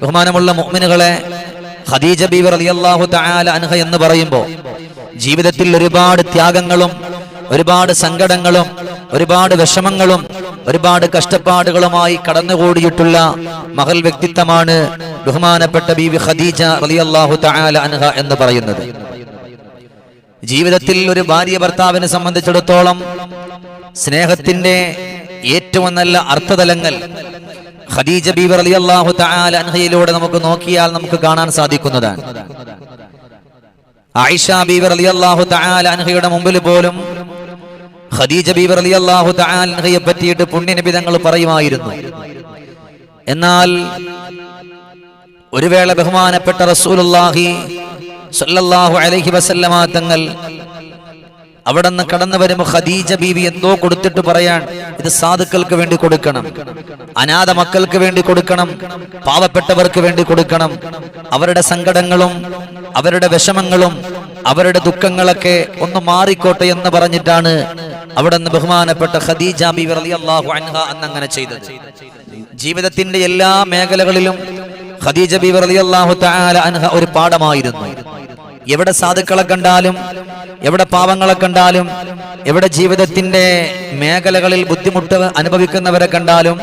ബഹുമാനമുള്ള മുഅ്മിനുകളെ ഖദീജ ബീവി റളിയല്ലാഹു തആല അൻഹ എന്ന് പറയുമ്പോൾ ജീവിതത്തിൽ ഒരുപാട് ത്യാഗങ്ങളും ഒരുപാട് സങ്കടങ്ങളും ഒരുപാട് വിഷമങ്ങളും ഒരുപാട് കഷ്ടപ്പാടുകളുമായി കടന്നുകൂടിയിട്ടുള്ള മകൾ വ്യക്തിത്വമാണ് ബഹുമാനപ്പെട്ട ബീവി ഖദീജ റളിയല്ലാഹു തആല അൻഹ എന്ന് പറയുന്നത്. ജീവിതത്തിൽ ഒരു ഭാര്യ ഭർത്താവിനെ സംബന്ധിച്ചിടത്തോളം സ്നേഹത്തിന്റെ ഏറ്റവും നല്ല അർത്ഥതലങ്ങൾ ഖദീജ ബീവി റളിയല്ലാഹു തആല അൻഹയിലൂടെ നമുക്ക് നോക്കിയാൽ നമുക്ക് കാണാൻ സാധിക്കുന്നതാണ്. ആയിഷ ബീവി റളിയല്ലാഹു തആല അൻഹയുടെ മുമ്പിൽ പോലും ഖദീജ ബീബർ റളിയല്ലാഹു തആല അൻഹയെ പറ്റിയിട്ട് പുണ്യനബി തങ്ങൾ പറയുമായിരുന്നു. എന്നാൽ ഒരു വേള ബഹുമാനപ്പെട്ട റസൂലുള്ളാഹി സല്ലല്ലാഹു അലൈഹി വസല്ലമ തങ്ങൾ അവിടെ നിന്ന് കടന്നു വരുമ്പോ ഖദീജ ബീവി എന്തോ കൊടുത്തിട്ട് പറയാൻ ഇത് സാധുക്കൾക്ക് വേണ്ടി കൊടുക്കണം അനാഥ മക്കൾക്ക് വേണ്ടി കൊടുക്കണം പാവപ്പെട്ടവർക്ക് വേണ്ടി കൊടുക്കണം. അവരുടെ സങ്കടങ്ങളും അവരുടെ വിഷമങ്ങളും അവരുടെ ദുഃഖങ്ങളൊക്കെ ഒന്ന് മാറിക്കോട്ടെ എന്ന് പറഞ്ഞിട്ടാണ് അവിടെ നിന്ന് ബഹുമാനപ്പെട്ട ഖദീജ ബീവി റളിയല്ലാഹു അങ്ങനെ ചെയ്തത്. ജീവിതത്തിന്റെ എല്ലാ മേഖലകളിലും ഖദീജ ബീവി റളിയല്ലാഹു തആല ഒരു പാഠമായിരുന്നു. എവിടെ സാധുക്കളെ കണ്ടാലും എവിടെ പാവങ്ങളെ കണ്ടാലും എവിടെ ജീവിതത്തിന്റെ മേഖലകളിൽ ബുദ്ധിമുട്ട് അനുഭവിക്കുന്നവരെ കണ്ടാലും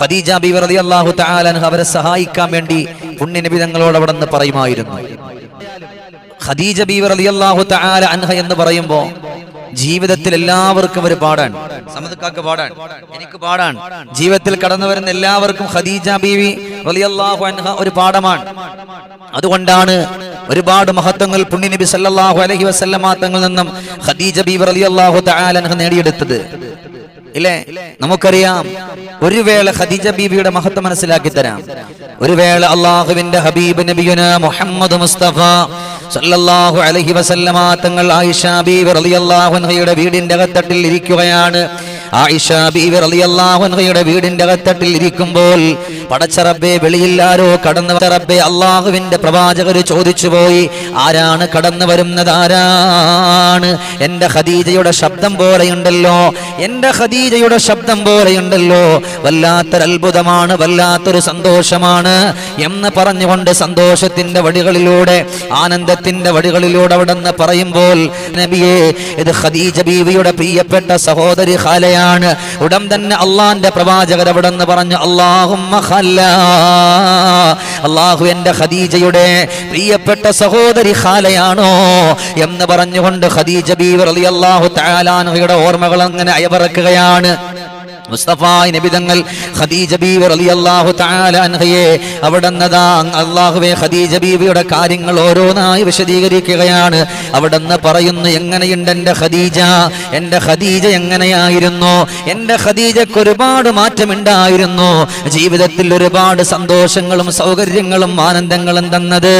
ഖദീജ ബീവി റളിയല്ലാഹു തആല അവരെ സഹായിക്കാൻ വേണ്ടി പുണ്യനബി തങ്ങളോട് അവിടെ നിന്ന് പറയുമായിരുന്നു. ഖദീജ ബീവി റളിയല്ലാഹു തആല അൻഹ എന്ന് പറയുമ്പോൾ ജീവിതത്തിൽ എല്ലാവർക്കും ഒരു പാടാണ്. സമതുക്കാക്ക് പാടാണ്. എനിക്ക് പാടാണ്. ജീവിതത്തിൽ കടന്നു വരുന്ന എല്ലാവർക്കും ഖദീജ ബീവി റളിയല്ലാഹു അൻഹ ഒരു പാഠമാണ്. അതുകൊണ്ടാണ് ഒരുപാട് മഹത്വങ്ങൾ പുണ്യനബി സല്ലല്ലാഹു അലൈഹി വസല്ലമ തങ്ങളിൽ നിന്നും ഖദീജ ബീവി റളിയല്ലാഹു തആല അൻഹ നേടിയെടുത്തത്. ഇല്ലേ? നമുക്കറിയാം. ഒരു വേള ഖദീജ ബീബിയുടെ മഹത്വം മനസ്സിലാക്കി തരാം. ഒരു വേള അള്ളാഹുവിന്റെ ഹബീബ് നബിയുന മുഹമ്മദ് മുസ്തഫ സല്ലല്ലാഹു അലൈഹി വസല്ലമ തങ്ങൾ ആയിഷ ബീവി റളിയല്ലാഹു അൻഹയുടെ വീടിന്റെ അകത്തട്ടിൽ ഇരിക്കുകയാണ്. ആയിഷ ബീവി റളിയല്ലാഹു അൻഹയുടെ വീടിന്റെ അകത്തട്ടിൽ ഇരിക്കുമ്പോൾ പടച്ചറബെ വെളിയിൽ ആരോ കടന്നു റബ്ബെ അള്ളാഹുവിന്റെ പ്രവാചകർ ചോദിച്ചു പോയി ആരാണ് കടന്നു വരുന്നത് ആരാണ്? എന്റെ ഖദീജയുടെ ശബ്ദം പോലെയുണ്ടല്ലോ എന്റെ ഖദീജയുടെ ശബ്ദം പോലെയുണ്ടല്ലോ വല്ലാത്തൊരു അത്ഭുതമാണ് വല്ലാത്തൊരു സന്തോഷമാണ് എന്ന് പറഞ്ഞുകൊണ്ട് സന്തോഷത്തിന്റെ വടികളിലൂടെ ആനന്ദത്തിന്റെ വടികളിലൂടെ അവിടെ നിന്ന് പറയുമ്പോൾ നബിയെ ഇത് ഖദീജ ബീവിയുടെ പ്രിയപ്പെട്ട സഹോദരി ഖാലയാണ്. ഉടൻ തന്നെ അള്ളാന്റെ പ്രവാചകർ അവിടെ നിന്ന് പറഞ്ഞു അള്ളാഹുമ്മ ഖല്ല അള്ളാഹു എന്റെ ഖദീജയുടെ പ്രിയപ്പെട്ട സഹോദരി ഖാലയാണോ എന്ന് പറഞ്ഞുകൊണ്ട് ഖദീജ ബീവി റളിയല്ലാഹു തആലാനഹയുടെ ഓർമ്മകൾ അങ്ങനെ അയവിറക്കുകയാണ്. മുസ്തഫായ് നബിതങ്ങൾ ഖദീജ ബീവി റളിയല്ലാഹു തആല അൻഹയെ അവിടുന്നതാ അല്ലാഹുവേ ഖദീജ ബീവിയുടെ കാര്യങ്ങൾ ഓരോന്നായി വിശദീകരിക്കുകയാണ്. അവിടുന്ന് പറയുന്നു എങ്ങനെയുണ്ട് എന്റെ ഖദീജ? എന്റെ ഖദീജ എങ്ങനെയായിരുന്നു? എന്റെ ഖദീജക്ക് ഒരുപാട് മാറ്റമുണ്ടായിരുന്നു. ജീവിതത്തിൽ ഒരുപാട് സന്തോഷങ്ങളും സൗകര്യങ്ങളും ആനന്ദങ്ങളും തന്നത്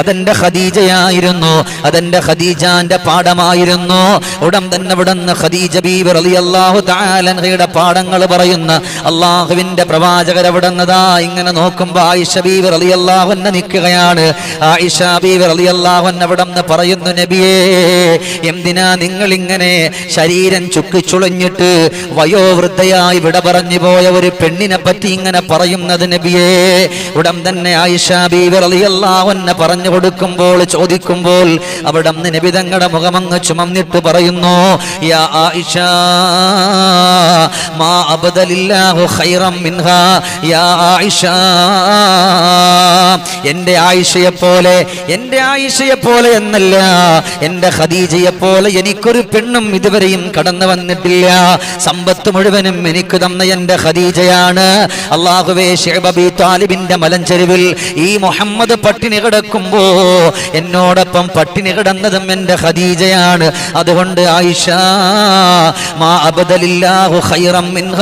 അതെന്റെ ഖദീജയായിരുന്നു. അതെന്റെ ഖദീജാന്റെ പാഠമായിരുന്നു. ഉടൻ തന്നെ ഇവിടുന്ന് ഖദീജ ബീവി റളിയല്ലാഹു തആല അൻഹയുടെ പാഠങ്ങൾ പറയുന്ന അള്ളാഹുവിന്റെ പ്രവാചകർ അവിടുന്നതാ ഇങ്ങനെ നോക്കുമ്പോ ആയിഷ ബീവർ റളിയല്ലാഹു അൻഹ നിൽക്കുകയാണ്. ആയിഷ അലി റളിയല്ലാഹു അവിടെ നിന്ന് പറയുന്നു നബിയേ എന്തിനാ നിങ്ങൾ ഇങ്ങനെ ശരീരം ചുക്കിച്ചുളഞ്ഞിട്ട് വയോവൃദ്ധയായി വിട പറഞ്ഞു പോയ ഒരു പെണ്ണിനെ പറ്റി ഇങ്ങനെ പറയുന്നത് നബിയേ? ഉടൻ തന്നെ ആയിഷ ബീവർ അലി അള്ളാഹുന്ന പറഞ്ഞു കൊടുക്കുമ്പോൾ ചോദിക്കുമ്പോൾ അവിടെ നബി തങ്ങളുടെ മുഖമങ്ങ് ചുമന്നിട്ട് പറയുന്നു യാ ആയിഷ മാ അബ്ദലില്ലാഹു ഖൈറം യാ ആയിഷ. എന്റെ ആയിഷയെ പോലെ എന്റെ ആയിഷയെ പോലെ എന്നല്ല. എന്റെ ഖദീജയെ പോലെ എനിക്കൊരു പെണ്ണും ഇതുവരെയും കടന്നു വന്നിട്ടില്ല. സമ്പത്ത് മുഴുവനും എനിക്ക് തന്ന എന്റെ ഖദീജയാണ്. അള്ളാഹുവേ ഷേബബി താലിബിന്റെ മലഞ്ചെരുവിൽ ഈ മുഹമ്മദ് പട്ടിണി കിടക്കുമ്പോ എന്നോടൊപ്പം പട്ടിണി കിടന്നതും എന്റെ ഖദീജയാണ്. അതുകൊണ്ട് ആയിഷ മാ അബദലില്ലാഹു ഖൈറം മിൻഹാ.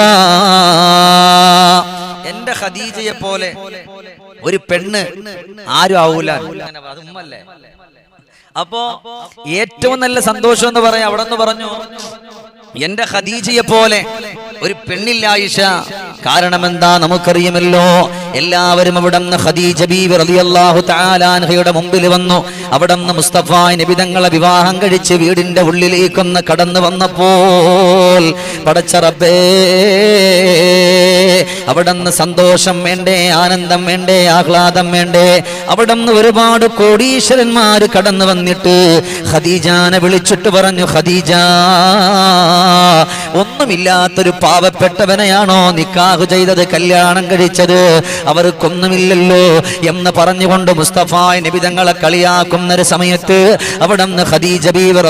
എന്റെ ഖദീജയെ പോലെ ഒരു പെണ്ണ് ആരും ആവൂല. അത് ഉമ്മല്ലേ അപ്പോ ഏറ്റവും നല്ല സന്തോഷം എന്ന് പറയാം. അവിടെ നിന്ന് പറഞ്ഞു എന്റെ ഖദീജയെ പോലെ ഒരു പെണ്ണില്ല ആയിഷ. കാരണം എന്താ നമുക്കറിയുമല്ലോ? എല്ലാവരും അവിടെ ഖദീജ ബീവി മുമ്പിൽ വന്നു. അവിടെ മുസ്തഫ നബി തങ്ങളെ വിവാഹം കഴിച്ച് വീടിന്റെ ഉള്ളിലേക്കൊന്ന് കടന്നു വന്നപ്പോൾ പടച്ച റബ്ബേ അവിടെ നിന്ന് സന്തോഷം വേണ്ടേ ആനന്ദം വേണ്ടേ ആഹ്ലാദം വേണ്ടേ. അവിടെ നിന്ന് ഒരുപാട് കോടീശ്വരന്മാർ കടന്നു വന്നിട്ട് ഖദീജാനെ വിളിച്ചിട്ട് പറഞ്ഞു ഖദീജ ഒന്നുമില്ലാത്തൊരു പാവപ്പെട്ടവനെയാണോ നിക്കാഹ് ചെയ്തത് കല്യാണം കഴിച്ചത്? അവർക്കൊന്നുമില്ലല്ലോ എന്ന് പറഞ്ഞുകൊണ്ട് മുസ്തഫ നിബിതങ്ങളെ കളിയാക്കുന്ന ഒരു സമയത്ത് അവിടെ നിന്ന് ഖദീജ ബീവർ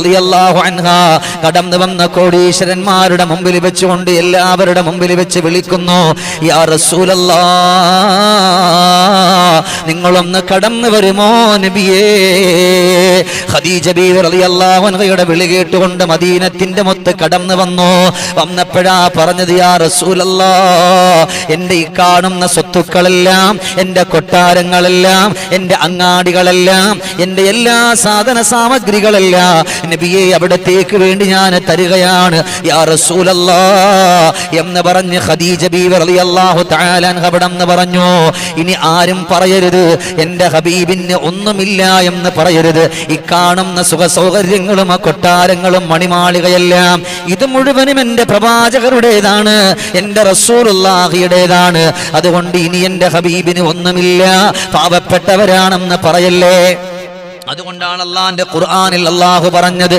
കടന്നു വന്ന കോടീശ്വരന്മാരുടെ മുമ്പിൽ വെച്ചുകൊണ്ട് എല്ലാവരുടെ മുമ്പിൽ വെച്ച് വിളിക്കുന്നു യാ നിങ്ങളൊന്ന് കടന്നു വരുമോ നബിയേ? ഖദീജ ബീവർ റളിയല്ലാഹു അൻഹയുടെ വിളി കേട്ടുകൊണ്ട് മദീനത്തിന്റെ മൊത്ത് കടന്നു വന്നു. വന്നപ്പോഴാ പറഞ്ഞത് യാ റസൂലല്ലാ എന്റെ ഈ കാണുന്ന സ്വത്തുക്കളെല്ലാം എന്റെ കൊട്ടാരങ്ങളെല്ലാം എന്റെ അങ്ങാടികളെല്ലാം എന്റെ എല്ലാ സാധന സാമഗ്രികളെല്ലാം നബിയെ അവിടത്തേക്ക് വേണ്ടി ഞാൻ തരികയാണ്. യാ റസൂലല്ലാ എന്ന് പറഞ്ഞ് ഖദീജ ബീവർ അൻഹ അവിടെ നിന്ന് പറഞ്ഞു ഇനി ആരും പറയരുത് എന്റെ ഹബീബിന് ഒന്നുമില്ല എന്ന് പറയരുത്. ഈ കാണുന്ന സുഖ സൗകര്യങ്ങളും ആ കൊട്ടാരങ്ങളും മണിമാളികയെല്ലാം ഇത് മുഴുവനും എന്റെ പ്രവാചകരുടേതാണ് എന്റെ റസൂലുള്ളാഹിയുടേതാണ്. അതുകൊണ്ട് ഇനി എന്റെ ഹബീബിന് ഒന്നുമില്ല. പാവപ്പെട്ടവരാണെന്ന് പറയല്ലേ? അതുകൊണ്ടാണ് അള്ളാന്റെ ഖുർആാനിൽ അള്ളാഹു പറഞ്ഞത്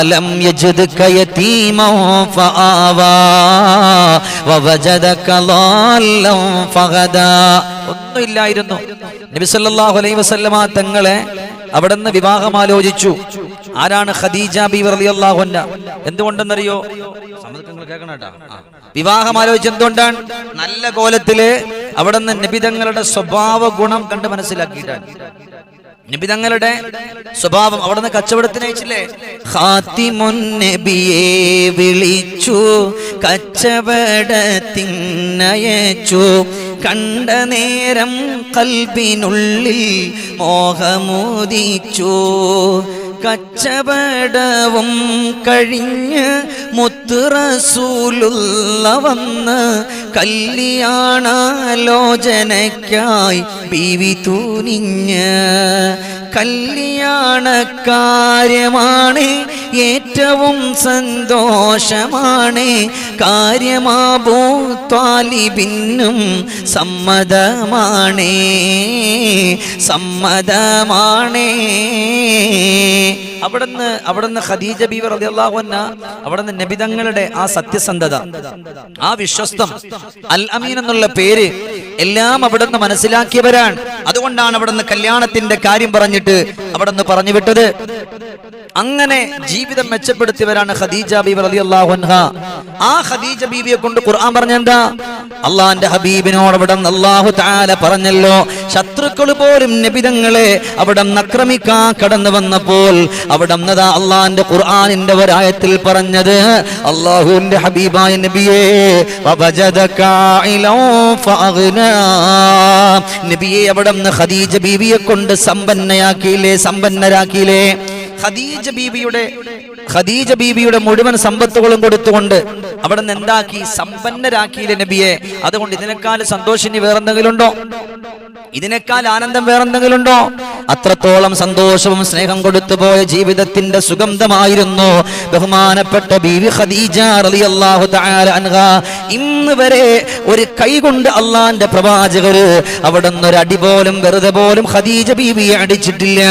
അലം യജദ്ക യതീമ ഫആവ വവജദക ഒന്നുമില്ലായിരുന്നു. നബിസല്ലാഹു അലൈ വസല്ലമ തങ്ങളെ അവിടുന്ന് വിവാഹം ആലോചിച്ചു. ആരാണ് ഖദീജ ബീവർ അള്ളാഹുന്ന എന്തുകൊണ്ടെന്നറിയോ? കേൾക്കണട്ടാ വിവാഹം ആലോചിച്ച് എന്തുകൊണ്ടാണ്? നല്ല കോലത്തിൽ അവിടുന്ന് നബിതങ്ങളുടെ സ്വഭാവ ഗുണം കണ്ട് മനസ്സിലാക്കിയിട്ടാണ്. നബിതങ്ങളുടെ സ്വഭാവം അവിടെ നിന്ന് കച്ചവടത്തിന് അയച്ചില്ലേ? ഖാത്തിമുൻ നബിയെ വിളിച്ചു കച്ചവടത്തിനയച്ചു കണ്ട നേരം കൽബിനുള്ളിൽ മോഹമോദിച്ചു. കച്ചവടവും കഴിഞ്ഞ് മുത്തുറസൂലുള്ള വന്ന് കല്യാണാലോചനയ്ക്കായി ബീവി തൂനിഞ്ഞ്. കല്യാണക്കാര്യമാണ് ഏറ്റവും സന്തോഷമാണ്. കാര്യമാബൂ ത്വാലിബിന്നും സമ്മതമാണേ. സമ്മതമാണേ. അവിടുന്ന് അവിടുന്ന് ഖദീജ ബീവർ അൻഹ അവിടുന്ന് നബിതങ്ങളുടെ ആ സത്യസന്ധത ആ വിശ്വസ്തം അൽ അമീൻ എന്നുള്ള പേര് എല്ലാം അവിടുന്ന് മനസ്സിലാക്കിയവരാണ്. അതുകൊണ്ടാണ് അവിടുന്ന് കല്യാണത്തിന്റെ കാര്യം പറഞ്ഞിട്ട് അവിടുന്ന് പറഞ്ഞു വിട്ടത് അങ്ങനെ ജീവിതം മെച്ചപ്പെടുത്തിയവരാണ് ഖദീജ ബീബി റളിയല്ലാഹു അൻഹ. ആ ഖദീജ ബീബിയെ കൊണ്ട് ഖുർആൻ പറഞ്ഞെന്താ അള്ളാന്റെ ഹബീബിനോട് അവിടെ അള്ളാഹു താല പറഞ്ഞല്ലോ ശത്രുക്കൾ പോലും നബിതങ്ങളെ അവിടെ നക്രമിക്കാൻ കടന്നു വന്നപ്പോൾ അവിടെ അള്ളാന്റെ ഖുർആനിന്റെ ഒരായത്തിൽ പറഞ്ഞത് അള്ളാഹുവിന്റെ ഹബീബായ നബിയെ. നബിയെ അവിടെ ഖദീജ ബീവിയെ കൊണ്ട് സമ്പന്നയാക്കിയില്ലേ സമ്പന്നരാക്കിയില്ലേ? ഖദീജ ബീബിയുടെ ഖദീജ ബീബിയുടെ മുഴുവൻ സമ്പത്തുകളും കൊടുത്തുകൊണ്ട് അവിടെ നിന്ന് എന്താക്കി? സമ്പന്നരാക്കിയില്ലേ നബിയെ? അതുകൊണ്ട് ഇതിനേക്കാൾ സന്തോഷം ഇനി വേറെന്തെങ്കിലും ഉണ്ടോ ഇതിനേക്കാൾ ആനന്ദം വേറെന്തെങ്കിലും ഉണ്ടോ അത്രത്തോളം സന്തോഷവും സ്നേഹം കൊടുത്തു പോയ ജീവിതത്തിന്റെ സുഗന്ധമായിരുന്നു ബഹുമാനപ്പെട്ട ബീവി ഖദീജ റളിയല്ലാഹു തആല അൻഹ. ഇന്ന് വരെ ഒരു കൈ കൊണ്ട് അള്ളാന്റെ പ്രവാചകര് അവിടെ ഒരു അടി പോലും വെറുതെ പോലും ഖദീജ ബീവിയെ അടിച്ചിട്ടില്ല.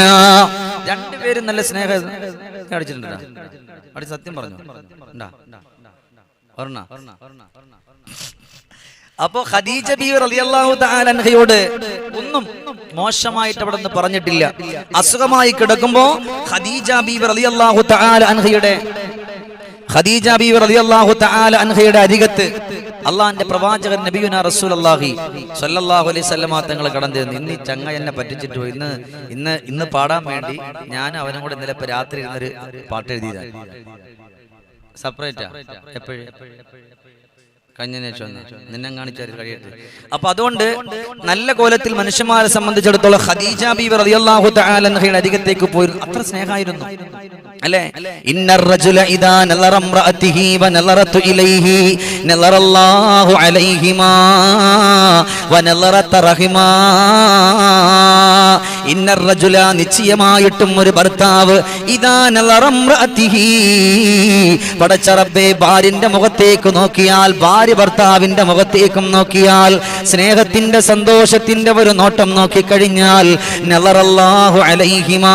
രണ്ടുപേരും നല്ല സ്നേഹ അടിച്ചിട്ടുണ്ട് അടി സത്യം പറഞ്ഞു? അപ്പോ ഖദീജ ബി റളിയല്ലാഹു തആല അൻഹയോട് ഒന്നും മോശമായിട്ട് അവിടെ നിന്ന് പറഞ്ഞിട്ടില്ല. അസുഖമായി കിടക്കുമ്പോ ഖദീജ ബി റളിയല്ലാഹു തആല അൻഹയുടെ ഖദീജ ബി റളിയല്ലാഹു തആല അൻഹയുടെ അരികത്ത് അള്ളാഹിന്റെ പ്രവാചകൻ നബിയുന റസൂലുള്ളാഹി സ്വല്ലല്ലാഹു അലൈഹി വസല്ലം തങ്ങൾ കടന്നു ചെന്നു. ഇന്ന് ഈ ചങ്ങ എന്നെ പറ്റിച്ചിട്ട് ഇന്ന് ഇന്ന് ഇന്ന് പാടാൻ വേണ്ടി ഞാൻ അവനും കൂടെ ഇന്നലെ രാത്രി ഇരുന്നൊരു പാട്ട് എഴുതിയതാണ് സെപ്പറേറ്റാ എപ്പോഴും? വന്നേ. നിന്നെ കാണിച്ചാൽ കഴിയട്ടെ. അപ്പൊ അതുകൊണ്ട് നല്ല കോലത്തിൽ മനുഷ്യന്മാരെ സംബന്ധിച്ചിടത്തോളം ഖദീജ ബീവി റളിയല്ലാഹു തആല അൻഹയുടെ അരികത്തേക്ക് പോയിരുന്നു അത്ര സ്നേഹമായിരുന്നു. അല്ലേ? ഇന്നർ റജുല ഇദാ നലറ ഇംറഅതിഹി വ നലറതു ഇലൈഹി നലറല്ലാഹു അലൈഹിമാ വ നലറത റഹിമാ. ഇന്നർ റജുല നിശ്ചയമായിട്ടും ഒരു ഭർത്താവ് ഇദാ നലറ ഇംറഅതിഹി. ഭാര്യന്റെ മുഖത്തേക്ക് നോക്കിയാൽ ഭാര്യ ഭർത്താവിന്റെ മുഖത്തേക്കും നോക്കിയാൽ സ്നേഹത്തിന്റെ സന്തോഷത്തിന്റെ ഒരു നോട്ടം നോക്കിക്കഴിഞ്ഞാൽ നെലറല്ലാഹു അലൈഹിമാ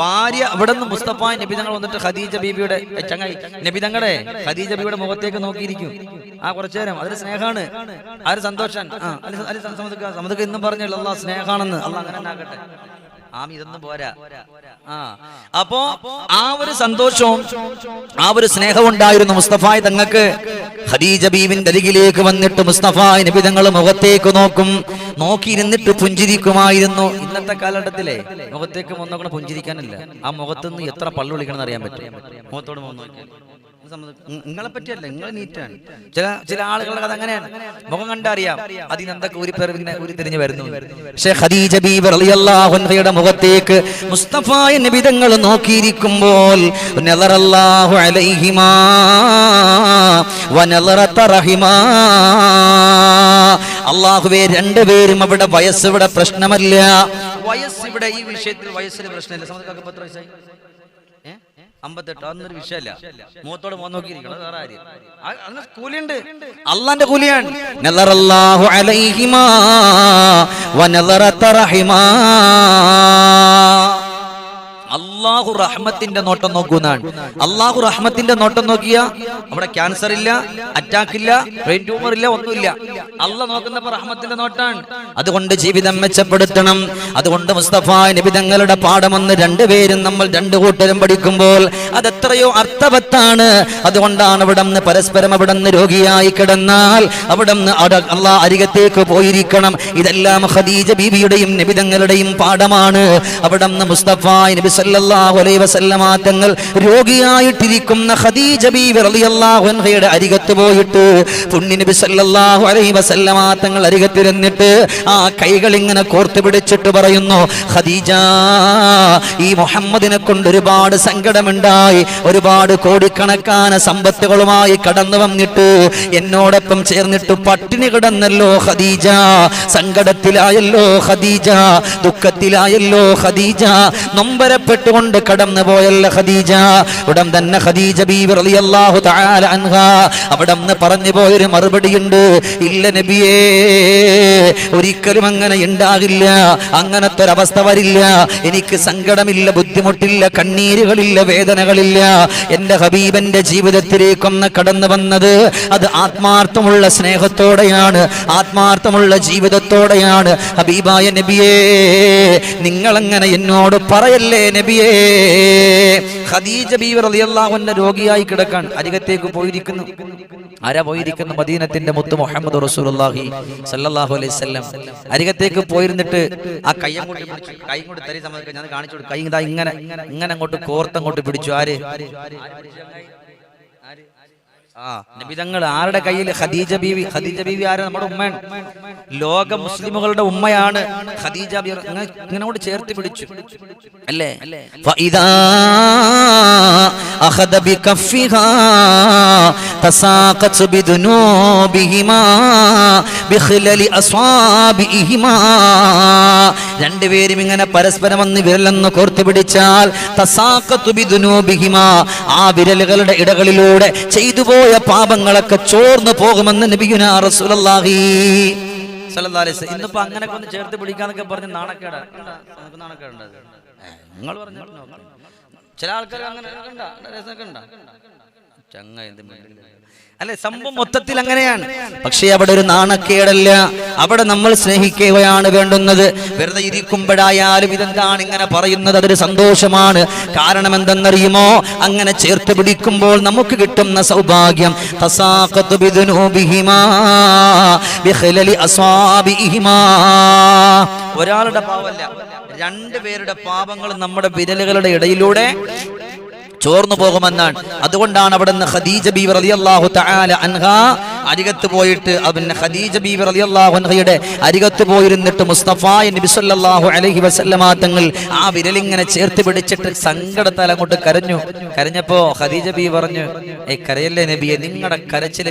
ഭാര്യ അവിടെ നിന്ന് മുസ്തഫ നബിതങ്ങൾ വന്നിട്ട് ഖദീജ ബീബിയുടെ ചങ്ങായി നബിതങ്ങളെ ഖദീജ ബീബിയുടെ മുഖത്തേക്ക് നോക്കിയിരിക്കും. ആ കുറച്ചു നേരം. അതൊരു സ്നേഹമാണ് ഒരു സന്തോഷം. ആ ഇന്നും പറഞ്ഞല്ലോ അള്ളാഹ് സ്നേഹമാണെന്ന് അള്ളാഹ് അങ്ങനെ ആകട്ടെ ആമി ഇതൊന്നും പോരാ. ആ. അപ്പോ ആ ഒരു സന്തോഷവും ആ ഒരു സ്നേഹവും ഉണ്ടായിരുന്നു മുസ്തഫായ് തങ്ങൾക്ക്. ഖദീജ ബീവിന്റെ അരികിലേക്ക് വന്നിട്ട് മുസ്തഫായ് നബി തങ്ങൾ മുഖത്തേക്ക് നോക്കും. നോക്കിയിരുന്നിട്ട് പുഞ്ചിരിക്കുമായിരുന്നു. ഇന്നത്തെ കാലഘട്ടത്തിലെ മുഖത്തേക്ക് വന്നോക്കണം പുഞ്ചിരിക്കാനില്ല. ആ മുഖത്തുനിന്ന് എത്ര പള്ളു വിളിക്കണം അറിയാൻ പറ്റും. മുഖത്തോട് മുഖം നോക്കിയാൽ നിങ്ങളെ പറ്റിയല്ല നിങ്ങൾ നീറ്റാണ്. ചില ചില ആളുകളുടെ കഥ അങ്ങനെയാണ്. മുഖം കണ്ടറിയാം. അതിന് എന്തൊക്കെ ഒരു പേർ പിന്നെ ഒരു തിരിഞ്ഞു വരുന്നു മുഖത്തേക്ക് മുസ്തഫായ നബിതങ്ങൾ നോക്കിയിരിക്കുമ്പോൾ അള്ളാഹുവേ രണ്ടുപേരും അവിടെ വയസ്സ് ഇവിടെ പ്രശ്നമല്ല. വയസ്സ് ഇവിടെ ഈ വിഷയത്തിൽ വയസ്സിന് പ്രശ്നമില്ല. സമ്മതിക്കാക്ക് പത്ത് വയസ്സായി? അമ്പത്തെട്ട്. അതൊന്നൊരു വിഷയമല്ല. മുഖത്തോട് മുഖം നോക്കിയിരിക്കണം. വേറെ ആര് കൂലിയുണ്ട് അള്ളാന്റെ കൂലിയാണ്. അലൈഹിമാ അള്ളാഹു റഹ്മത്തിന്റെ നോട്ടം നോക്കുന്നതാണ് അള്ളാഹു റഹ്മത്തിന്റെ നോട്ടം നോക്കിയ അവിടെ ക്യാൻസർ ഇല്ല അറ്റാക്ക് ഇല്ല ബ്രെയിൻ ട്യൂമർ ഇല്ല ഒന്നുമില്ല. അല്ല നോക്കുന്നപ്പോ റഹ്മത്തിന്റെ നോട്ടാണ്. അതുകൊണ്ട് ജീവിതം മെച്ചപ്പെടുത്തണം. അതുകൊണ്ട് മുസ്തഫ നിബിതങ്ങളുടെ പാഠമെന്ന് രണ്ടുപേരും നമ്മൾ രണ്ടു കൂട്ടരും പഠിക്കുമ്പോൾ അതെത്രയോ അർത്ഥവത്താണ്. അതുകൊണ്ടാണ് അവിടെ നിന്ന് പരസ്പരം അവിടെ നിന്ന് രോഗിയായി കിടന്നാൽ അവിടെ നിന്ന് അരികത്തേക്ക് പോയിരിക്കണം. ഇതെല്ലാം ഖദീജ ബീബിയുടെയും നിബിതങ്ങളുടെയും പാഠമാണ്. അവിടെ നിന്ന് മുസ്തഫ നബി തങ്ങൾ രോഗിയായിട്ടിരിക്കുന്ന ഖദീജ റളിയല്ലാഹു അൻഹയുടെ അരികത്ത് പോയിട്ട് നബി സല്ലല്ലാഹു അലൈഹി തങ്ങൾ അരികത്തിരുന്നിട്ട് ആ കൈകൾ ഇങ്ങനെ കോർത്തു പിടിച്ചിട്ട് പറയുന്നു ഖദീജ ഈ മുഹമ്മദിനെ കൊണ്ട് ഒരുപാട് സങ്കടമുണ്ടായി ഒരുപാട് കോടിക്കണക്കാന സമ്പത്തുകളുമായി കടന്നു വന്നിട്ട് എന്നോടൊപ്പം ചേർന്നിട്ട് പട്ടിണി കിടന്നല്ലോ ഖദീജ സങ്കടത്തിലായല്ലോ ഖദീജ ദുഃഖത്തിലായല്ലോ ഖദീജ നൊമ്പരപ്പെട്ടുകൊണ്ട് കടന്നു പോയല്ല ഖദീജ. ഉടൻ തന്നെ ഖദീജ ബീവി റളിയല്ലാഹു തആല അൻഹ. പറഞ്ഞു പോയൊരു മറുപടിയുണ്ട് ഇല്ല നബിയേ ഒരിക്കലും അങ്ങനെ ഉണ്ടാകില്ല അങ്ങനത്തെ ഒരവസ്ഥ വരില്ല. എനിക്ക് സങ്കടമില്ല ബുദ്ധിമുട്ടില്ല കണ്ണീരുകളില്ല വേദനകളില്ല. എന്റെ ഹബീബന്റെ ജീവിതത്തിലേക്കൊന്ന് കടന്നു വന്നത് അത് ആത്മാർത്ഥമുള്ള സ്നേഹത്തോടെയാണ്. ആത്മാർത്ഥമുള്ള ജീവിതത്തോടെയാണ്. ഹബീബായ നബിയേ നിങ്ങളങ്ങനെ എന്നോട് പറയല്ലേ നബിയേ? ഖദീജ ബീവി റളിയല്ലാഹു അൻഹ രോഗിയായി കിടക്കാൻ അരികത്തേക്ക് പോയിരിക്കുന്നു. ആരാ പോയിരിക്കുന്നു? മദീനത്തിന്റെ മുത്ത് മുഹമ്മദ് റസൂലുള്ളാഹി സല്ലല്ലാഹു അലൈഹി വസല്ലം. അരികത്തേക്ക് പോയിരുന്നിട്ട് ആ കൈ അങ്ങോട്ട് കൈ കൊണ്ട് തരി സമയത്ത് ഞാൻ കാണിച്ചു കൈ ഇങ്ങനെ. ഇങ്ങനെ അങ്ങോട്ട് കോർത്തങ്ങോട്ട് പിടിച്ചു. ആര്? നബിതങ്ങൾ ആരുടെ കയ്യിൽ? ഖദീജ ബീവി ഖദീജ ബീവി ആരാ? നമ്മുടെ ഉമ്മയാണ്. ലോക മുസ്ലിമുകളുടെ ഉമ്മയാണ് ഖദീജ ബീവി. ഇങ്ങനോട് ചേർത്ത് പിടിച്ചു. അല്ലേ? ഫഇദാ തസാഖത്ത് ബി തസാഖത് ബിദുനൂബിഹിമാ ബിഖിലലി അസ്വാബിഹിമാ രണ്ടുപേരും ഇങ്ങനെ പരസ്പരം ഒന്ന് വിരലെന്ന് കോർത്തു പിടിച്ചാൽ തസാഖത്തു ബിദുനൂബിഹിമാ. ആ വിരലുകളുടെ ഇടകളിലൂടെ ചെയ്തു പോയ പാപങ്ങളൊക്കെ ചോർന്നു പോകുമെന്ന് നബിയുന വസല്ലം. ഇന്നിപ്പോ അങ്ങനെ ഒന്ന് ചേർത്ത് പിടിക്കാന്നൊക്കെ പറഞ്ഞ് നാണക്കേടാ. നിങ്ങൾ പറഞ്ഞു ചില ആൾക്കാർ അങ്ങനെ ചങ്ങ എന്ത്. അല്ലെ സംഭവം മൊത്തത്തിൽ അങ്ങനെയാണ്. പക്ഷേ അവിടെ ഒരു നാണക്കേടല്ല. അവിടെ നമ്മൾ സ്നേഹിക്കുകയാണ് വേണ്ടുന്നത്. വെറുതെ ഇരിക്കുമ്പോഴായാലും ഇതെന്താണ് ഇങ്ങനെ പറയുന്നത്? അതൊരു സന്തോഷമാണ്. കാരണം എന്തെന്നറിയുമോ? അങ്ങനെ ചേർത്ത് പിടിക്കുമ്പോൾ നമുക്ക് കിട്ടുന്ന സൗഭാഗ്യം. ഒരാളുടെ പാവമല്ല രണ്ടുപേരുടെ പാപങ്ങൾ നമ്മുടെ വിരലുകളുടെ ഇടയിലൂടെ ചോർന്നു പോകുമെന്നാണ്. അതുകൊണ്ടാണ് അവിടെ നിന്ന് ഖദീജ ബി റളിയല്ലാഹു തആല അൻഹ അരികത്ത് പോയിട്ട് പിന്നെ ഖദീജ ബീവി റളിയല്ലാഹു അൻഹയുടെ അരികത്ത് പോയിരുന്നിട്ട് മുസ്തഫ നബി സല്ലല്ലാഹു അലൈഹി വസല്ലമ തങ്ങൾ ആ വിരലിങ്ങനെ ചേർത്ത് പിടിച്ചിട്ട് സങ്കടത്താൽ അങ്ങോട്ട് കരഞ്ഞു. കരഞ്ഞപ്പോ ഖദീജ ബീവി പറഞ്ഞു ഏ കരയല്ലേ നബിയെ? നിങ്ങളുടെ കരച്ചിൽ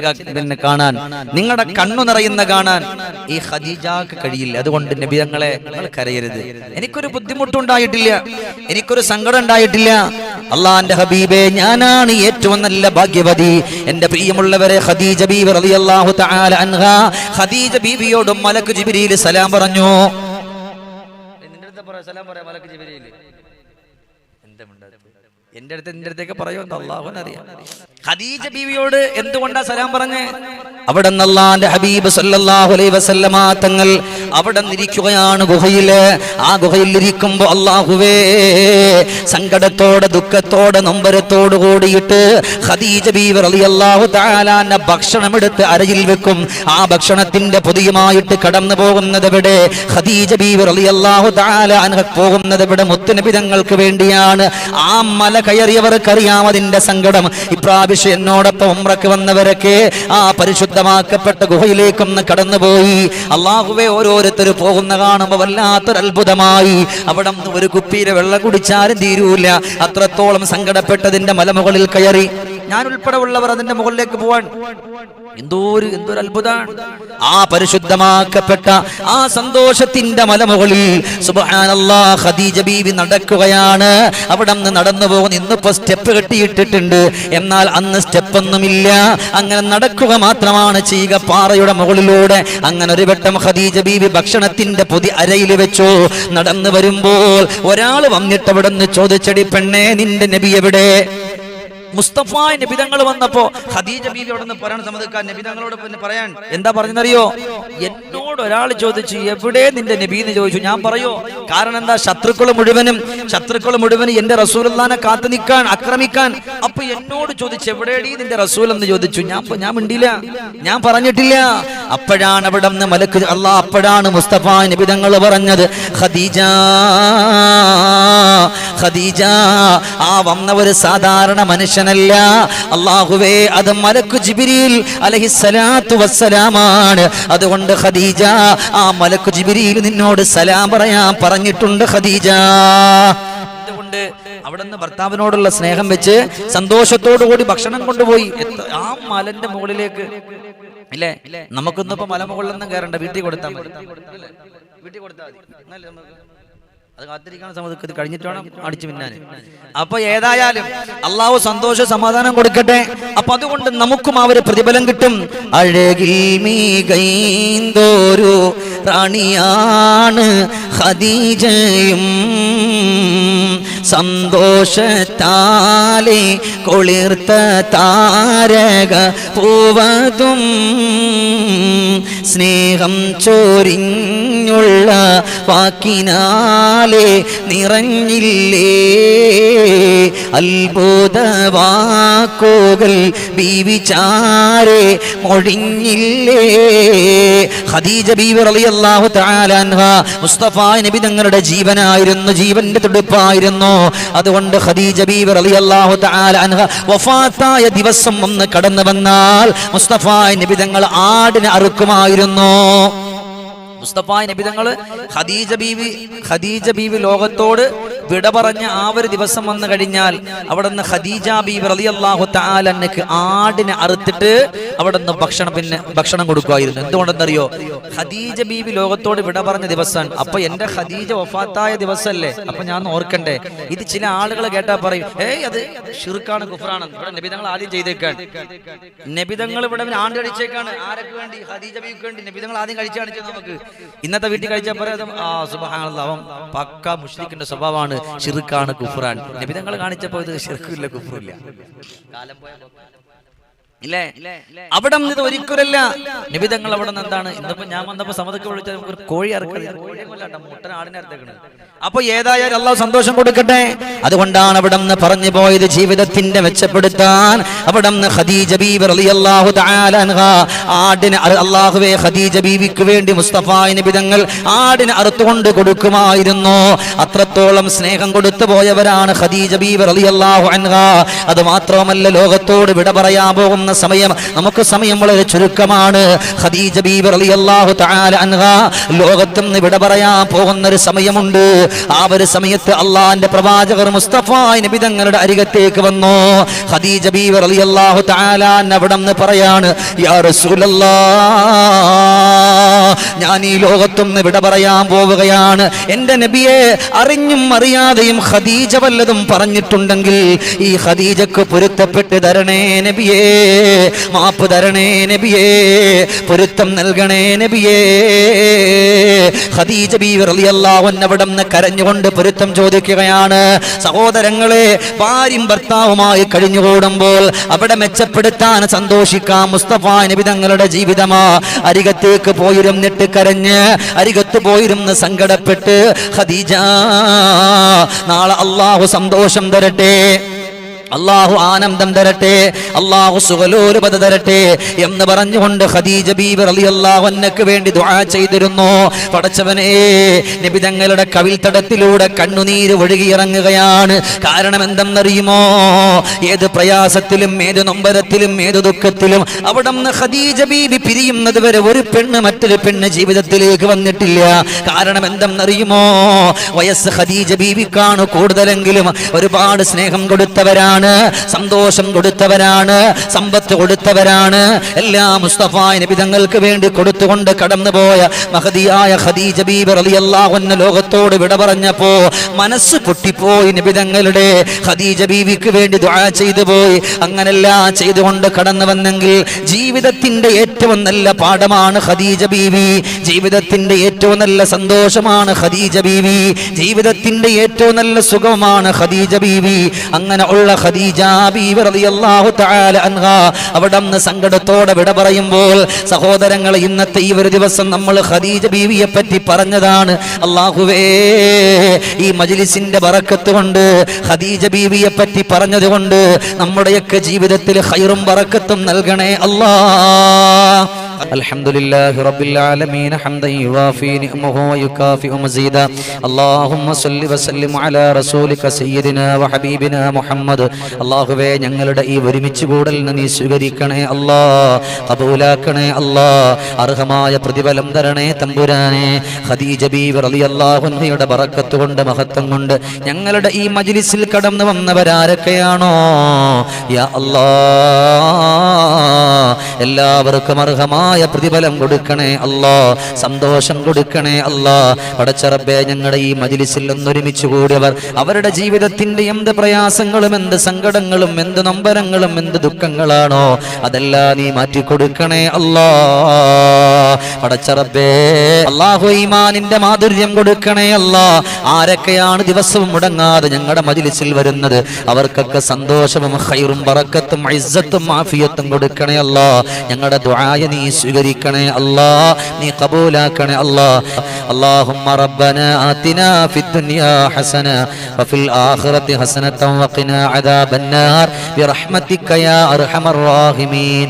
കാണാൻ നിങ്ങളുടെ കണ്ണു നിറയുന്ന കാണാൻ ഈ ഖദീജക്ക് കഴിയില്ല. അതുകൊണ്ട് നബി തങ്ങളെ കരയരുത്. എനിക്കൊരു ബുദ്ധിമുട്ടുണ്ടായിട്ടില്ല. എനിക്കൊരു സങ്കടം ഉണ്ടായിട്ടില്ല അള്ളാന്റെ ഹബീബെ ഞാനാണ് ഏറ്റവും നല്ല ഭാഗ്യവതി. എന്റെ പ്രിയമുള്ളവരെ ഖദീജ ബീവി റളിയല്ലാഹു തആല ഖദീജ ബീവിയോടും മലക്ക് ജിബ്രീൽ സലാം പറഞ്ഞു. സലാം പറയാ മലക്ക് ജിബിരിയിൽ എന്റെ അടുത്ത് എന്റെ അടുത്തേക്ക് പറയുമെന്ന് അള്ളാഹുവിനറിയാം ഖദീജ ബീവിയോട് എന്തുകൊണ്ടാ സലാം പറഞ്ഞേ? അവിടെ നല്ലാന്റെ ഹബീബ് സല്ലല്ലാഹു അലൈഹി വസല്ലമ തങ്ങൾ അവിടെ നിരിക്കുകയാണ് ഗുഹയിൽ. ആ ഗുഹയിൽ ഇരിക്കുമ്പോ അള്ളാഹുവേ സങ്കടത്തോടെ ദുഃഖത്തോടെ നൊമ്പരത്തോട് കൂടിയിട്ട് ഖദീജ ബീവർ അലി അള്ളാഹു താലാന്റെ ഭക്ഷണമെടുത്ത് അരയിൽ വെക്കും. ആ ഭക്ഷണത്തിന്റെ പൊതിയുമായിട്ട് കടന്നു പോകുന്നത് എവിടെ? ഖദീജ ബീവർ അലി അള്ളാഹു താലാൻ പോകുന്നത് എവിടെ? മുത്തുനബി തങ്ങൾക്ക് വേണ്ടിയാണ്. ആ മല കയറിയവർക്കറിയാം അതിന്റെ സങ്കടം. ഇപ്രാവശ്യം എന്നോടൊപ്പം ഉമ്രക്ക് വന്നവരൊക്കെ ആ പരിശുദ്ധമാക്കപ്പെട്ട ഗുഹയിലേക്കൊന്ന് കടന്നുപോയി. അള്ളാഹുവെ ഓരോരുത്തർ പോകുന്ന കാണുമ്പോൾ വല്ലാത്തൊരു അത്ഭുതമായി അവിടെ ഒരു കുപ്പിയിലെ വെള്ളം കുടിച്ചാലും തീരൂല. അത്രത്തോളം സങ്കടപ്പെട്ടതിന്റെ മലമുകളിൽ കയറി. ഞാൻ ഉൾപ്പെടെ ഉള്ളവർ അതിന്റെ മുകളിലേക്ക് പോവാൻ. എന്തോ ഒരു എന്തോ അത്ഭുതമാണ് ആ പരിശുദ്ധമാക്കപ്പെട്ട ആ സന്തോഷത്തിന്റെ മലമുകളിൽ ഖദീജ ബീവി നടക്കുകയാണ്. അവിടെ നിന്ന് നടന്നു പോകുന്ന ഇന്നിപ്പോ സ്റ്റെപ്പ് കെട്ടിയിട്ടിട്ടുണ്ട്. എന്നാൽ അന്ന് സ്റ്റെപ്പ് ഒന്നുമില്ല അങ്ങനെ നടക്കുക മാത്രമാണ് ചെയ്യുക. പാറയുടെ മുകളിലൂടെ അങ്ങനെ ഒരു വട്ടം ഖദീജ ബീവി ഭക്ഷണത്തിന്റെ പൊതി അരയിൽ വെച്ചു. നടന്നു വരുമ്പോൾ ഒരാൾ വന്നിട്ട് അവിടെ നിന്ന് ചോദിച്ചടി പെണ്ണേ നിന്റെ നബി എവിടെ? മുസ്തഫ നബിതങ്ങൾ വന്നപ്പോ ഖദീജ ബീവി അവിടെ നിന്ന് പറയാൻ സമ്മതിക്കാൻ നബിതങ്ങളോട് പിന്നെ പറയാൻ എന്താ പറഞ്ഞെന്നറിയോ? എന്നോട് ഒരാൾ ചോദിച്ചു എവിടെ നിന്റെ നബി? എന്ന് ചോദിച്ചു. ഞാൻ പറയോ കാരണം എന്താ? ശത്രുക്കൾ മുഴുവനും ശത്രുക്കൾ മുഴുവനും എന്റെ റസൂലുള്ളാനെ കാത്തു നിൽക്കാൻ ആക്രമിക്കാൻ. അപ്പൊ എന്നോട് ചോദിച്ചു എവിടെയടി നിന്റെ റസൂൽ? എന്ന് ചോദിച്ചു. ഞാൻ ഞാൻ മിണ്ടില്ല ഞാൻ പറഞ്ഞിട്ടില്ല. അപ്പോഴാണ് അവിടെ നിന്ന് മലക്ക് അള്ളാ അപ്പോഴാണ് മുസ്തഫ നബിതങ്ങൾ പറഞ്ഞത് ഖദീജ ഖദീജ ആ വന്ന ഒരു സാധാരണ മനുഷ്യനല്ല അള്ളാഹുവേ അത് മലക്കു ജിബിരിൽ അലഹിസ്സലാത്തു വസ്സലാമാണ്. അതുകൊണ്ട് ഖദീജ ആ മലക്കു ജിബിരിയിൽ നിന്നോട് സലാം പറയാൻ പറഞ്ഞിട്ടുണ്ട് ഖദീജ. അതുകൊണ്ട് അവിടെ നിന്ന് ഭർത്താവിനോടുള്ള സ്നേഹം വെച്ച് സന്തോഷത്തോടു കൂടി ഭക്ഷണം കൊണ്ടുപോയി. ആ മലന്റെ മുകളിലേക്ക്. ഇല്ലേ? നമുക്കൊന്നും ഇപ്പൊ മലമുകളിലൊന്നും കയറണ്ട. വീട്ടിൽ കൊടുത്താൽ മതി. വീട്ടിൽ കൊടുത്താൽ മതി. അത് കാത്തിരിക്കാൻ സമയത്ത് ഇത് കഴിഞ്ഞിട്ട് വേണം അടിച്ചു പിന്നാൻ അപ്പൊ ഏതായാലും അള്ളാഹു സന്തോഷ സമാധാനം കൊടുക്കട്ടെ. അപ്പൊ അതുകൊണ്ട് നമുക്കും ആ ഒരു പ്രതിഫലം കിട്ടും. അഴകിൽ റാണിയാണ് ഹദീജയും സന്തോഷത്താലെ കൊളിർത്ത താരക പൂവതും. സ്നേഹം ചോരിഞ്ഞുള്ള വാക്കിനാലെ നിറഞ്ഞില്ലേ? അത്ഭുതവാക്കോകൾ ബീവിചാരെ മൊഴിഞ്ഞില്ലേ? ഖദീജ ബീവർ റളിയല്ലാഹു തആല അൻഹ മുസ്തഫ നബി തങ്ങളുടെ ജീവനായിരുന്നു ജീവന്റെ തുടുപ്പായിരുന്നു. അതുകൊണ്ട് ഖദീജ ബീവർ അലി അള്ളാഹു താലാൻഹ വഫാത്തായ ദിവസം ഒന്ന് കടന്നു വന്നാൽ മുസ്തഫ നബി തങ്ങൾ ആടിനെ അറുക്കുമായിരുന്നു. മുസ്തഫ നബിതങ്ങൾ ഖദീജ ബീവി ഖദീജ ബീവി ലോകത്തോട് വിട പറഞ്ഞ ആ ഒരു ദിവസം വന്നു കഴിഞ്ഞാൽ അവിടെ നിന്ന് ഖദീജ ബീവി റളിയല്ലാഹു തആലക്ക് ആടിനെ അറുത്തിട്ട് അവിടെ നിന്ന് ഭക്ഷണം പിന്നെ ഭക്ഷണം കൊടുക്കുമായിരുന്നു. എന്തുകൊണ്ടെന്നറിയോ? ഖദീജ ബീവി ലോകത്തോട് വിട പറഞ്ഞ ദിവസം അപ്പൊ എന്റെ ഖദീജ വഫാത്തായ ദിവസമല്ലേ അപ്പൊ ഞാൻ ഓർക്കണ്ടേ ഇത് ചില ആളുകൾ കേട്ടാ പറയും ഏയ് അത് ഷിർക്കാണ് കുഫറാണ് ഇവിടെ നബിതങ്ങൾ ആദ്യം ചെയ്തേക്കാണ്. നബിതങ്ങൾ ഇവിടെ ആണ്ട് കഴിച്ചേക്കാണ് ആരൊക്കെ വേണ്ടി? ഖദീജ ബീവിക്ക് വേണ്ടി. നബിതങ്ങൾ ആദ്യം കഴിച്ചു നമുക്ക് ഇന്നത്തെ വീട്ടിൽ കഴിച്ചാൽ പറയാം പക്ക മുഷ്രിഖിന്റെ സ്വഭാവമാണ് ഷിറുക്കാണ് കുഫ്രാൻ. നബിതങ്ങൾ കാണിച്ചപ്പോൾ ഇത് ഷിർക്കില്ല കുഫ്രില്ല. കാലം പോയ ഇല്ലേ? അവിടെ നിന്ന് ഒരിക്കലല്ല നിബിതങ്ങൾ അവിടെ നിന്ന് എന്താണ്? ഇന്നിപ്പോ ഞാൻ വന്നപ്പോ സമതൊക്കെ വിളിച്ച ഒരു കോഴി ഇറക്കുന്നത് അപ്പൊ ഏതായാലും അള്ളാഹു സന്തോഷം കൊടുക്കട്ടെ. അതുകൊണ്ടാണ് അവിടെ നിന്ന് പറഞ്ഞു പോയത് ജീവിതത്തിന്റെ മെച്ചപ്പെടുത്താൻ. അവിടെ നിന്ന് ഖദീജ ബീബി റളിയല്ലാഹു തആല ആടിന് അള്ളാഹുവേ ഖദീജ ബീവിക്ക് വേണ്ടി മുസ്തഫ നിബിതങ്ങൾ ആടിന് അറുത്തുകൊണ്ട് കൊടുക്കുമായിരുന്നു. അത്രത്തോളം സ്നേഹം കൊടുത്തു പോയവരാണ് ഖദീജ ബീബി റളിയല്ലാഹു അൻഹ. അത് മാത്രമല്ല ലോകത്തോട് വിട പറയാൻ പോകുന്ന സമയം നമുക്ക് സമയം വളരെ ചുരുക്കമാണ്. ഖദീജ ബീബി റളിയല്ലാഹു തആല അൻഹ ലോകത്ത് നിന്ന് വിട പറയാൻ പോകുന്ന ഒരു സമയമുണ്ട്. ആ ഒരു സമയത്ത് അള്ളാഹിന്റെ പ്രവാചകർ മുസ്തഫ നബി തങ്ങളുടെ അരികത്തേക്ക് വന്നു. ഖദീജ പറയാണ് യാ ഞാൻ ഈ ലോകത്തുനിന്ന് വിട പറയാൻ പോവുകയാണ്. എന്റെ നബിയെ അറിഞ്ഞും അറിയാതെയും ഖദീജ വല്ലതും പറഞ്ഞിട്ടുണ്ടെങ്കിൽ ഈ ഖദീജക്ക് പൊരുത്തപ്പെട്ട് തരണേ നബിയേ. മാപ്പ് തരണേ നബിയേ പൊരുത്തം നൽകണേ നബിയേ. ഖദീജ നിന്ന് കരഞ്ഞുകൊണ്ട് പൊരുത്തം ചോദിക്കുകയാണ്. സഹോദരങ്ങളെ ഭാര്യയും ഭർത്താവുമായി കഴിഞ്ഞുകൂടുമ്പോൾ അവിടെ മെച്ചപ്പെടുത്താൻ സന്തോഷിക്കാം മുസ്തഫ നബി തങ്ങളുടെ ജീവിതമാ. അരികത്തേക്ക് പോയിരുന്നിട്ട് കരഞ്ഞ് അരികത്ത് പോയിരുന്ന് സങ്കടപ്പെട്ട് ഖദീജ നാളെ അള്ളാഹു സന്തോഷം തരട്ടെ. അള്ളാഹു ആനന്ദം തരട്ടെ അള്ളാഹു സുഖലോലുപത തരട്ടെ എന്ന് പറഞ്ഞുകൊണ്ട് ഖദീജ ബീബർ റളിയല്ലാഹു അൻഹയ്ക്ക് വേണ്ടി ദുആ ചെയ്തിരുന്നു. പടച്ചവനെ നബി തങ്ങളുടെ കവിൽത്തടത്തിലൂടെ കണ്ണുനീര് ഒഴുകിയിറങ്ങുകയാണ് കാരണം എന്തെന്നറിയുമോ? ഏത് പ്രയാസത്തിലും ഏത് നൊമ്പരത്തിലും ഏത് ദുഃഖത്തിലും അവിടെ നിന്ന് ഖദീജ ബീബി പിരിയുന്നത് വരെ ഒരു പെണ്ണ് മറ്റൊരു പെണ്ണ് ജീവിതത്തിലേക്ക് വന്നിട്ടില്ല. കാരണം എന്തെന്നറിയുമോ? വയസ്സ് ഖദീജ ബീബിക്കാണ് കൂടുതലെങ്കിലും ഒരുപാട് സ്നേഹം കൊടുത്തവരാണ് സന്തോഷം കൊടുത്തവരാണ് സമ്പത്ത് കൊടുത്തവരാണ്. എല്ലാ മുസ്തഫ നബിതങ്ങൾക്ക് വേണ്ടി കൊടുത്തുകൊണ്ട് കടന്നുപോയ മഹതിയായ ഖദീജ ബീബർ അൻഹ ലോകത്തോട് വിട പറഞ്ഞപ്പോ മനസ്സ് പൊട്ടിപ്പോയി നബിതങ്ങളുടെ ഖദീജ ബീവിക്ക് വേണ്ടി ദുആ ചെയ്തു പോയി. അങ്ങനെല്ലാം ചെയ്തുകൊണ്ട് കടന്നു വന്നെങ്കിൽ ജീവിതത്തിന്റെ ഏറ്റവും നല്ല പാഠമാണ് ഖദീജ ബീവി. ജീവിതത്തിന്റെ ഏറ്റവും നല്ല സന്തോഷമാണ് ഖദീജ ബീവി. ജീവിതത്തിന്റെ ഏറ്റവും നല്ല സുഖമാണ് ഖദീജ ബീവി. അങ്ങനെ ഉള്ള ഖദീജ റളിയല്ലാഹു തആല അൻഹ അവിടെ സങ്കടത്തോടെ വിട പറയുമ്പോൾ സഹോദരങ്ങൾ ഇന്നത്തെ ഈ ഒരു ദിവസം നമ്മൾ ഖദീജ ബീവിയെ പറ്റി പറഞ്ഞതാണ്. അള്ളാഹുവേ ഈ മജ്ലിസിന്റെ ബറക്കത്ത് കൊണ്ട് ഖദീജ ബീവിയെ പറ്റി പറഞ്ഞതുകൊണ്ട് നമ്മുടെയൊക്കെ ജീവിതത്തിൽ ഹൈറും ബറക്കത്തും നൽകണേ അല്ലാ الحمد لله رب العالمين حمدا يوافي نعمه ويكافئ مزيدا اللهم صل وسلم على رسولك سيدنا وحبيبنا محمد അള്ളാഹുവേ ഞങ്ങളുടെ ഈ ഒരുമിച്ച് കൂടൽ നീ സ്വീകരിക്കണേ അല്ലാ കബൂലാക്കണേ അല്ലാ അർഹമായ പ്രതിഫലം തരണേ തമ്പുരാനെ ഖദീജ ബീവി റളിയല്ലാഹു അൻഹയുടെ ബറക്കത്ത് കൊണ്ട് മഹത്വം കൊണ്ട് ഞങ്ങളുടെ ഈ മജ്ലിസിൽ കടന്നു വന്നവരാരൊക്കെയാണോ യാ അല്ലാ എല്ലാവർക്കും അർഹമായ പ്രതിഫലം കൊടുക്കണേ അല്ലാ. സന്തോഷം കൊടുക്കണേ അല്ലാ. പടച്ചറബേ ഞങ്ങളുടെ ഈ മജിലിസിൽ ഒന്നൊരുമിച്ച് കൂടിയവർ അവരുടെ ജീവിതത്തിന്റെ എന്ത് പ്രയാസങ്ങളും എന്ത് സങ്കടങ്ങളും എന്ത് നമ്പരങ്ങളും എന്ത് ദുഃഖങ്ങളാണോ അതെല്ലാം നീ മാറ്റിക്കൊടുക്കണേ അല്ലാ. പടച്ചറബേ അള്ളാഹു ഈമാനിന്റെ മാധുര്യം കൊടുക്കണേ അല്ലാ. ആരൊക്കെയാണ് ദിവസവും മുടങ്ങാതെ ഞങ്ങളുടെ മജിലിസിൽ വരുന്നത്? അവർക്കൊക്കെ സന്തോഷവും ഹൈറും ബറക്കത്തും ഇസ്സത്തും മാഫിയത്തും കൊടുക്കണേ അല്ലാ. ഞങ്ങളുടെ ദ്വായ നീ സ്വീകരിക്കണേ അല്ലാ നീ കബൂലാക്കണേ അല്ലാ اللهم ربنا آتنا في الدنيا حسنة وفي الآخرة حسنة وقنا عذاب النار برحمتك يا أرحم الراحمين